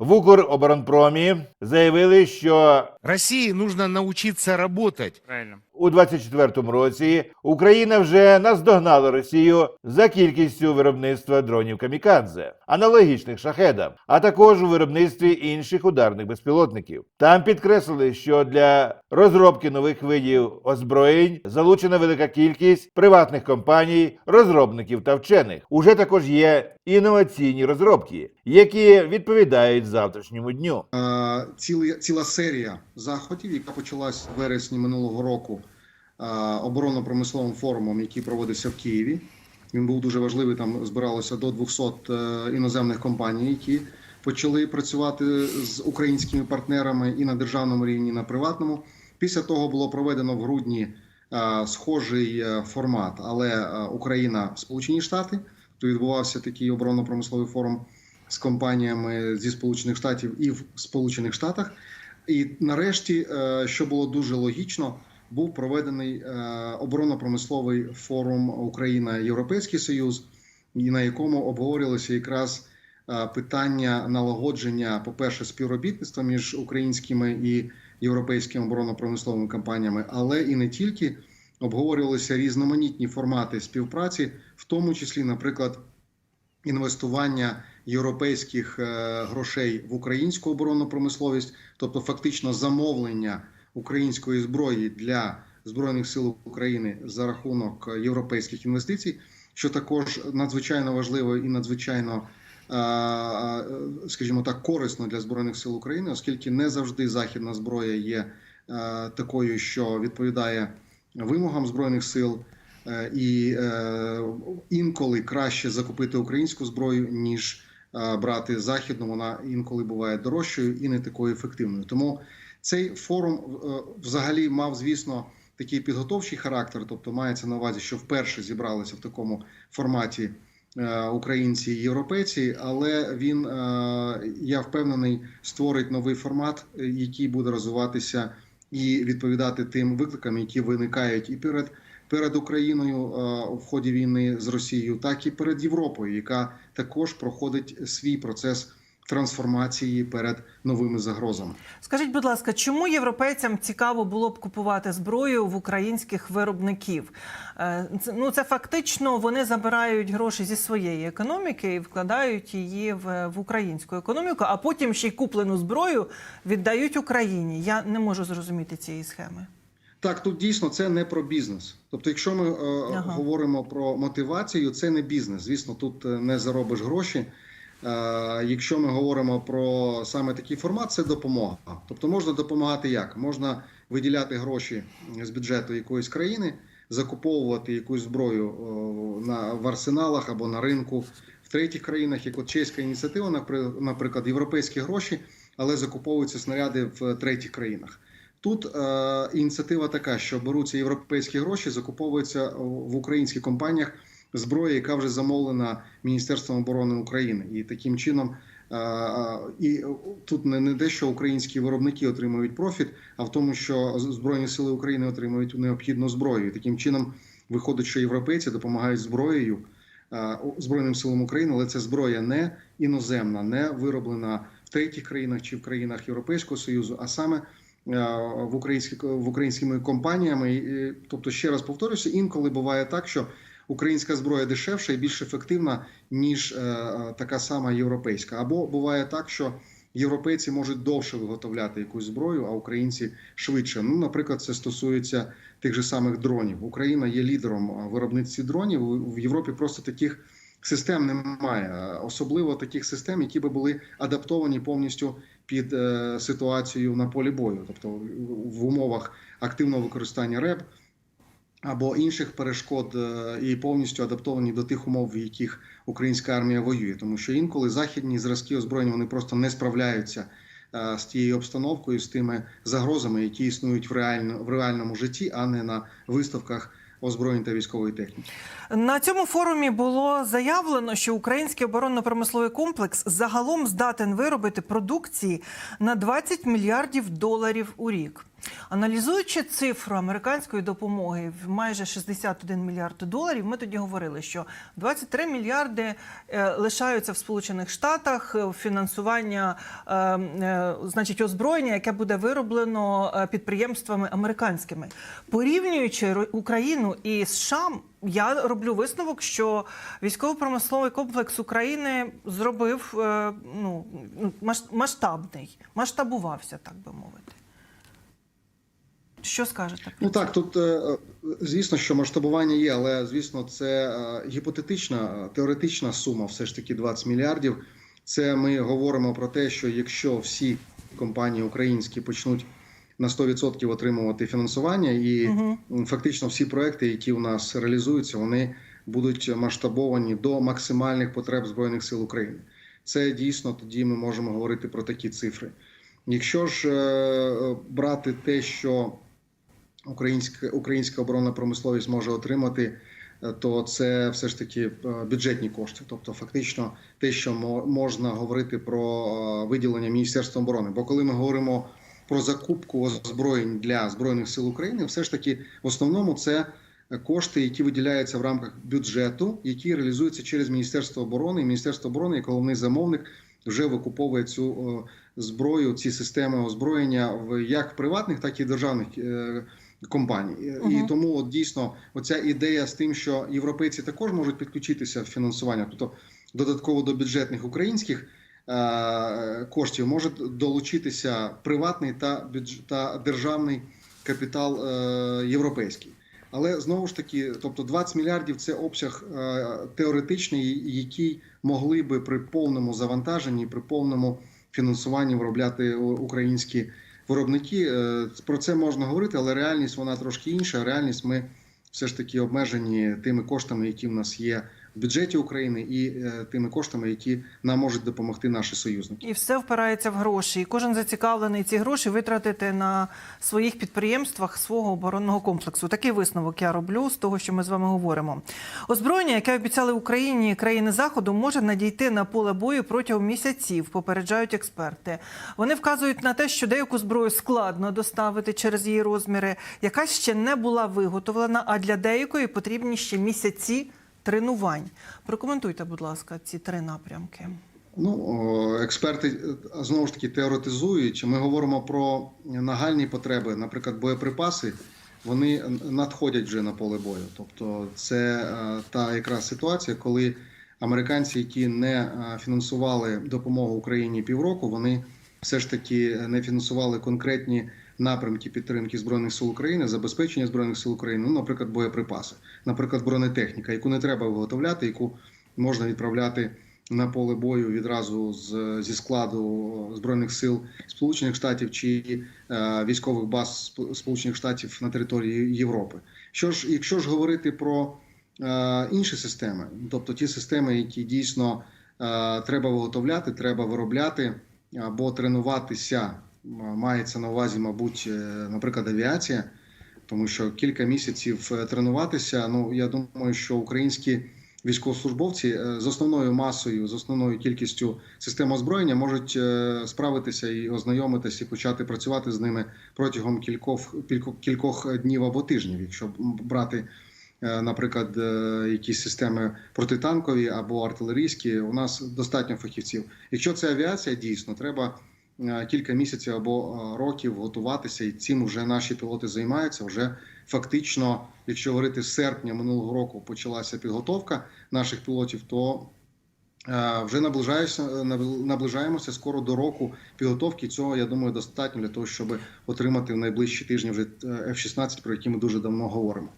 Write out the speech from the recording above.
В Укроборонпромі заявили, що Росії нужно научиться работать. Правильно. У 24-му році Україна вже наздогнала Росію за кількістю виробництва дронів камікадзе, аналогічних шахедам, а також у виробництві інших ударних безпілотників. Там підкреслили, що для розробки нових видів озброєнь залучена велика кількість приватних компаній, розробників та вчених. Уже також є інноваційні розробки, які відповідають завтрашньому дню. Е, ціли, ціла серія заходів, яка почалась в вересні минулого року оборонно-промисловим форумом, який проводився в Києві. Він був дуже важливий. Там збиралося до 200 е, іноземних компаній, які почали працювати з українськими партнерами і на державному рівні, і на приватному. Після того було проведено в грудні е, схожий е, формат, але е, Україна, Сполучені Штати, то відбувався такий оборонно-промисловий форум з компаніями зі Сполучених Штатів і в Сполучених Штатах. І нарешті, е, що було дуже логічно, був проведений е, оборонно-промисловий форум Україна Європейський Союз, на якому обговорювалося якраз е, питання налагодження, по-перше, співробітництва між українськими і європейськими оборонно-промисловими компаніями, але і не тільки. Обговорювалися різноманітні формати співпраці, в тому числі, наприклад, інвестування європейських е, грошей в українську оборонну промисловість, тобто фактично замовлення української зброї для збройних сил України за рахунок європейських інвестицій, що також надзвичайно важливо і надзвичайно. е, е, Скажімо так, корисно для збройних сил України, оскільки не завжди західна зброя є е, такою, що відповідає вимогам збройних сил, і інколи краще закупити українську зброю, ніж брати західну. Вона інколи буває дорожчою і не такою ефективною. Тому цей форум е, взагалі мав, звісно, такий підготовчий характер, тобто мається на увазі, що вперше зібралися в такому форматі. е, Українці і європейці, але він е, я впевнений створить новий формат, який буде розвиватися і відповідати тим викликам, які виникають і перед перед Україною в ході війни з Росією, так і перед Європою, яка також проходить свій процес трансформації перед новими загрозами. Скажіть, будь ласка, чому європейцям цікаво було б купувати зброю в українських виробників? Е, це- Ну це фактично вони забирають гроші зі своєї економіки і вкладають її в, в українську економіку, а потім ще й куплену зброю віддають Україні. Я не можу зрозуміти цієї схеми. Так, тут дійсно це не про бізнес. Тобто, якщо ми е, Ага. говоримо про мотивацію, це не бізнес. Звісно, тут е, не заробиш гроші. Е, якщо ми говоримо про саме такий формат, це допомога. Тобто можна допомагати як? Можна виділяти гроші з бюджету якоїсь країни, закуповувати якусь зброю на в арсеналах або на ринку в третіх країнах, як от чеська ініціатива, напри- наприклад, європейські гроші, але закуповуються снаряди в третіх країнах. Тут е, ініціатива така, що беруться європейські гроші, закуповуються в українських компаніях зброя, яка вже замовлена Міністерством оборони України, і таким чином і тут не, не те, що українські виробники отримують профіт, а в тому, що збройні сили України отримують необхідну зброю. І таким чином виходить, що європейці допомагають зброєю збройним силам України, але це зброя не іноземна, не вироблена в третіх країнах чи в країнах Європейського союзу, а саме в українські в українськими компаніями. Тобто, ще раз повторюся, інколи буває так, що українська зброя дешевша і більш ефективна, ніж е, е, така сама європейська. Або буває так, що європейці можуть довше виготовляти якусь зброю, а українці швидше. Ну, наприклад, це стосується тих же самих дронів. Україна є лідером в виробництві дронів. В Європі просто таких. Систем немає, особливо таких систем, які би були адаптовані повністю під е, ситуацію на полі бою, тобто в умовах активного використання РЕБ або інших перешкод, е, і повністю адаптовані до тих умов, в яких українська армія воює, тому що інколи західні зразки озброєння вони просто не справляються е, з тією обстановкою, з тими загрозами, які існують в реально в реальному житті, а не на виставках озброєнь та військової техніки. На цьому форумі було заявлено, що український оборонно-промисловий комплекс загалом здатен виробити продукції на 20 мільярдів доларів у рік. Аналізуючи цифру американської допомоги в майже 61 мільярд доларів, ми тоді говорили, що 23 мільярди е, лишаються в Сполучених Штатах е, фінансування, е, значить, озброєння, яке буде вироблено підприємствами американськими. Порівнюючи Україну і США, я роблю висновок, що військово-промисловий комплекс України зробив ну, масштабний, масштабувався, так би мовити. Що скажете? Ну так, тут е, е, звісно, що масштабування є, але звісно, це е, гіпотетична, теоретична сума, все ж таки 20 мільярдів. Це ми говоримо про те, що якщо всі компанії українські почнуть на 100% отримувати фінансування, і м, фактично всі проекти, які у нас реалізуються, вони будуть масштабовані до максимальних потреб збройних сил України. Це дійсно тоді ми можемо говорити про такі цифри. Якщо ж брати те, що українська, українська оборонна промисловість може отримати, е, то це все ж таки е, бюджетні кошти. Тобто, фактично, те, що мо- можна говорити про е, виділення Міністерства оборони. Бо коли ми говоримо про закупку озброєнь для збройних сил України, все ж таки в основному це кошти, які виділяються в рамках бюджету, які реалізуються через Міністерство оборони. І Міністерство оборони, як головний замовник, вже викуповує цю зброю, ці системи озброєння в як в приватних, так і державних компаній. Мгм. І тому от, дійсно оця ідея з тим, що європейці також можуть підключитися в фінансування, тобто додатково до бюджетних українських. е, Коштів може долучитися приватний та бюдж... та державний капітал е, європейський. Але знову ж таки, тобто 20 мільярдів це обсяг е, теоретичний, який могли би при повному завантаженні, при повному фінансуванні виробляти українські виробники. Е, Про це можна говорити, але реальність вона трошки інша. Реальність ми все ж таки обмежені тими коштами, які в нас є в бюджеті України, і е, тими коштами, які нам можуть допомогти наші союзники. І все впирається в гроші. І кожен зацікавлений ці гроші витратити на своїх підприємствах свого оборонного комплексу. Такий висновок я роблю з того, що ми з вами говоримо. Озброєння, яке обіцяли Україні країни заходу, може надійти на поле бою протягом місяців. Попереджають експерти. Вони вказують на те, що деяку зброю складно доставити через її розміри, яка ще не була виготовлена, а для деякої потрібні ще місяці тренувань. Прокоментуйте, будь ласка, ці три напрямки. Ну, експерти е, знову ж таки теоретизують. Ми говоримо про нагальні потреби, наприклад, боєприпаси. Вони надходять вже на поле бою. Тобто, це е, та якраз ситуація, коли американці, які не е, фінансували допомогу Україні півроку, вони все ж таки не фінансували конкретні напрямки підтримки збройних сил України, забезпечення збройних сил України. Ну, наприклад, боєприпаси, наприклад, бронетехніка, яку не треба виготовляти, яку можна відправляти на поле бою відразу з, зі складу збройних сил Сполучених Штатів чи е, військових баз Сполучених Штатів на території Європи. Що ж, якщо ж говорити про е, інші системи, тобто ті системи, які дійсно е, треба виготовляти, треба виробляти або тренуватися, мається на увазі, мабуть, е, наприклад, авіація. Тому що кілька місяців е, тренуватися. Ну я думаю, що українські військовослужбовці е, з основною масою, з основною кількістю систем озброєння можуть справитися і ознайомитися і почати працювати з ними протягом кількох кількох, днів або тижнів, якщо брати. Наприклад, якісь системи протитанкові або артилерійські, у нас достатньо фахівців. Якщо це авіація, дійсно треба кілька місяців або е, років готуватися, і цим вже наші пілоти займаються. Вже фактично, якщо говорити з серпня минулого року, почалася підготовка наших пілотів, то е, вже наближаємося, набл- наближаємося скоро до року підготовки. Цього я думаю достатньо для того, щоб отримати в найближчі тижні вже е, F-16, про які ми дуже давно говоримо.